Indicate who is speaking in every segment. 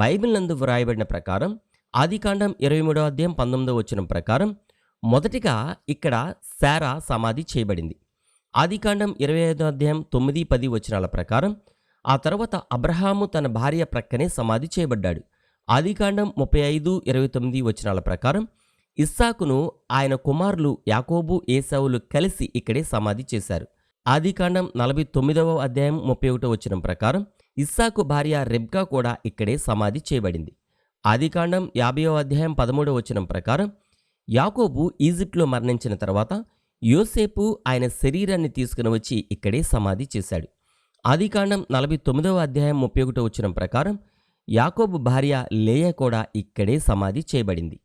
Speaker 1: Bible నందు వ్రాయబడిన ప్రకారం ఆదికాండం ఇరవై మూడో అధ్యాయం పంతొమ్మిదో వచ్చిన ప్రకారం మొదటిగా ఇక్కడ శారా సమాధి చేయబడింది. ఆదికాండం ఇరవై ఐదో అధ్యాయం తొమ్మిది పది వచనాల ప్రకారం ఆ తర్వాత అబ్రహాము తన భార్య ప్రక్కనే సమాధి చేయబడ్డాడు. ఆదికాండం ముప్పై ఐదు ఇరవై తొమ్మిది వచనాల ప్రకారం ఇస్సాకును ఆయన కుమారులు యాకోబు ఏసావులు కలిసి ఇక్కడే సమాధి చేశారు. ఆదికాండం నలభై తొమ్మిదవ అధ్యాయం ముప్పై ఒకటో వచనం ప్రకారం ఇస్సాకు భార్య రెబ్కా కూడా ఇక్కడే సమాధి చేయబడింది. ఆదికాండం యాభైవ అధ్యాయం పదమూడవ వచనం ప్రకారం యాకోబు ఈజిప్ట్లో మరణించిన తర్వాత యోసేపు ఆయన శరీరాన్ని తీసుకుని వచ్చి ఇక్కడే సమాధి చేశాడు. ఆదికాండం నలభై తొమ్మిదవ అధ్యాయం ముప్పై ఒకటో వచనం ప్రకారం యాకోబు భార్య లేయ కూడా ఇక్కడే సమాధి చేయబడింది.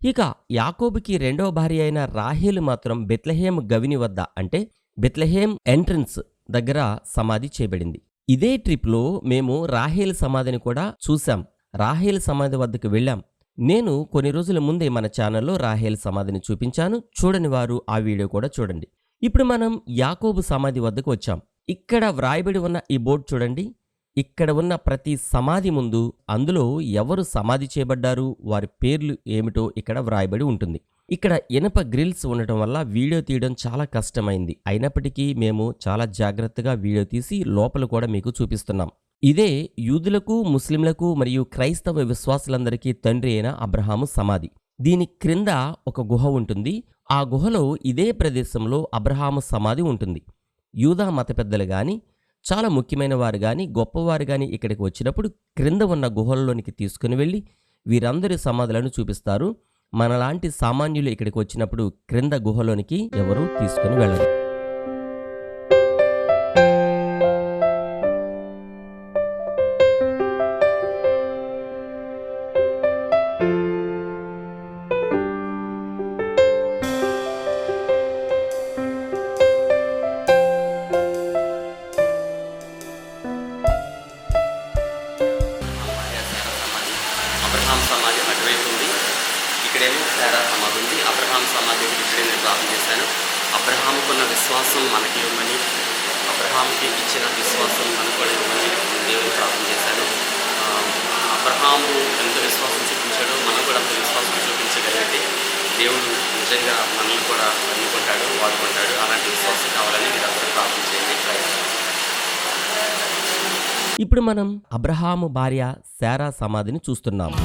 Speaker 1: ఇక యాకోబుకి రెండవ భార్య అయిన రాహేలు మాత్రం బెత్లహేం గవిని వద్ద అంటే బెత్లహేం ఎంట్రన్స్ దగ్గర సమాధి చేయబడింది. ఇదే ట్రిప్లో మేము రాహేల్ సమాధిని కూడా చూశాం. రాహేల్ సమాధి వద్దకు వెళ్ళాం. నేను కొన్ని రోజుల ముందే మన ఛానల్లో రాహేల్ సమాధిని చూపించాను. చూడని వారు ఆ వీడియో కూడా చూడండి. ఇప్పుడు మనం యాకోబు సమాధి వద్దకు వచ్చాం. ఇక్కడ వ్రాయబడి ఉన్న ఈ బోర్డు చూడండి. ఇక్కడ ఉన్న ప్రతి సమాధి ముందు అందులో ఎవరు సమాధి చేయబడ్డారు? వారి పేర్లు ఏమిటో ఇక్కడ వ్రాయబడి ఉంటుంది. ఇక్కడ ఇనప గ్రిల్స్ ఉండటం వల్ల వీడియో తీయడం చాలా కష్టమైంది. అయినప్పటికీ మేము చాలా జాగ్రత్తగా వీడియో తీసి లోపల కూడా మీకు చూపిస్తున్నాం. ఇదే యూదులకు ముస్లింలకు మరియు క్రైస్తవ విశ్వాసులందరికీ తండ్రి అయిన అబ్రహాము సమాధి. దీని క్రింద ఒక గుహ ఉంటుంది. ఆ గుహలో ఇదే ప్రదేశంలో అబ్రహాము సమాధి ఉంటుంది. యూదా మత పెద్దలు కానీ చాలా ముఖ్యమైన వారు కానీ గొప్పవారు కానీ ఇక్కడికి వచ్చినప్పుడు క్రింద ఉన్న గుహల్లోనికి తీసుకుని వెళ్ళి వీరందరి సమాధులను చూపిస్తారు. మనలాంటి సామాన్యులు ఇక్కడికి వచ్చినప్పుడు క్రింద గుహలోనికి ఎవరూ తీసుకుని వెళ్ళరు.
Speaker 2: అటువైపు ఉంది. ఇక్కడేమో శారా సమాధి ఉంది అబ్రహాం సమాధి ఇక్కడే నేను ప్రార్థన చేశాను. అబ్రహాంకున్న విశ్వాసం మనకి ఇవ్వమని అబ్రహాంకి ఇచ్చిన విశ్వాసం మనకు కూడా ఇవ్వమని దేవుని ప్రార్థన చేశాను అబ్రహాము ఎంత విశ్వాసం చూపించాడో మనం కూడా అంత విశ్వాసం చూపించగలిగితే దేవుడు నిజంగా మనల్ని కూడా అందుకుంటాడు వాడుకుంటాడు. అలాంటి విశ్వాసం కావాలని మీరు అందరూ ప్రార్థన చేయండి.
Speaker 1: ఇప్పుడు మనం అబ్రహాము భార్య శారా సమాధిని చూస్తున్నాము.